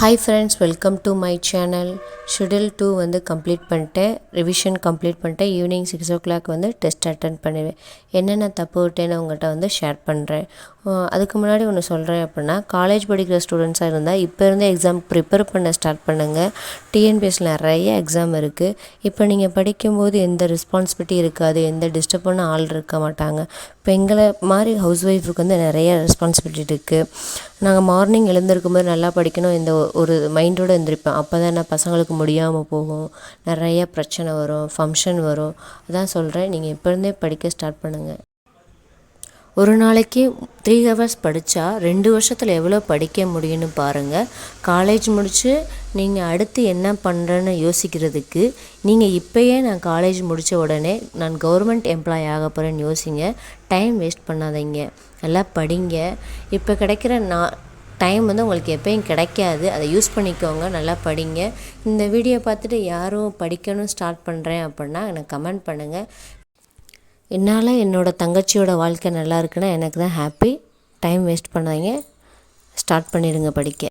Hi friends welcome to my channel schedule too வந்து complete பண்ணிட்டேன். Revision complete பண்ணிட்டேன். Evening six o'clock வந்து test attend பண்ணுவேன். என்னென்ன தப்பு விட்டேன்னு உங்கள்கிட்ட வந்து ஷேர் பண்ணுறேன் அதுக்கு முன்னாடி ஒன்று சொல்கிறேன் அப்படின்னா காலேஜ் படிக்கிற ஸ்டூடெண்ட்ஸாக இருந்தால் இப்போ இருந்தே எக்ஸாம் ப்ரிப்பேர் பண்ண ஸ்டார்ட் பண்ணுங்கள் டிஎன்பிஎஸ்சில் நிறைய எக்ஸாம் இருக்குது இப்போ நீங்கள் படிக்கும்போது எந்த ரெஸ்பான்சிபிலிட்டி இருக்காது எந்த டிஸ்டர்பான ஆள் இருக்க மாட்டாங்க. இப்போ எங்களை மாதிரி ஹவுஸ் ஒய்ஃபுக்கு வந்து நிறைய ரெஸ்பான்சிபிலிட்டி இருக்குது நாங்கள் மார்னிங் எழுந்திருக்கும் போது நல்லா படிக்கணும் இந்த ஒரு மைண்டோடு எழுந்திருப்பேன் அப்போ தான் என்ன பசங்களுக்கு முடியாமல் போகும். நிறைய பிரச்சனை வரும் ஃபங்க்ஷன் வரும். அதான் சொல்கிறேன் நீங்கள் இப்போ இருந்தே படிக்க ஸ்டார்ட் பண்ணுங்கள் ஒரு நாளைக்கு த்ரீ ஹவர்ஸ் படித்தா ரெண்டு வருஷத்தில் எவ்வளோ படிக்க முடியும்னு பாருங்கள் காலேஜ் முடித்து நீங்கள் அடுத்து என்ன பண்ணுறேன்னு யோசிக்கிறதுக்கு நீங்கள் இப்போயே நான் காலேஜ் முடித்த உடனே நான் கவர்மெண்ட் எம்ப்ளாய் ஆக போகிறேன்னு யோசிங்க. டைம் வேஸ்ட் பண்ணாதீங்க. நல்லா படிங்க. இப்போ கிடைக்கிற நான் டைம் வந்து உங்களுக்கு எப்போயும் கிடைக்காது. அதை யூஸ் பண்ணிக்கோங்க. நல்லா படிங்க. இந்த வீடியோ பார்த்துட்டு யாரும் படிக்கணும் ஸ்டார்ட் பண்ணுறேன் அப்படின்னா எனக்கு கமெண்ட் பண்ணுங்கள் என்னால் என்னோடய தங்கச்சியோட வாழ்க்கை நல்லா இருக்குன்னா எனக்கு தான் ஹாப்பி டைம் வேஸ்ட் பண்ணாதீங்க. ஸ்டார்ட் பண்ணிடுங்க படிக்க.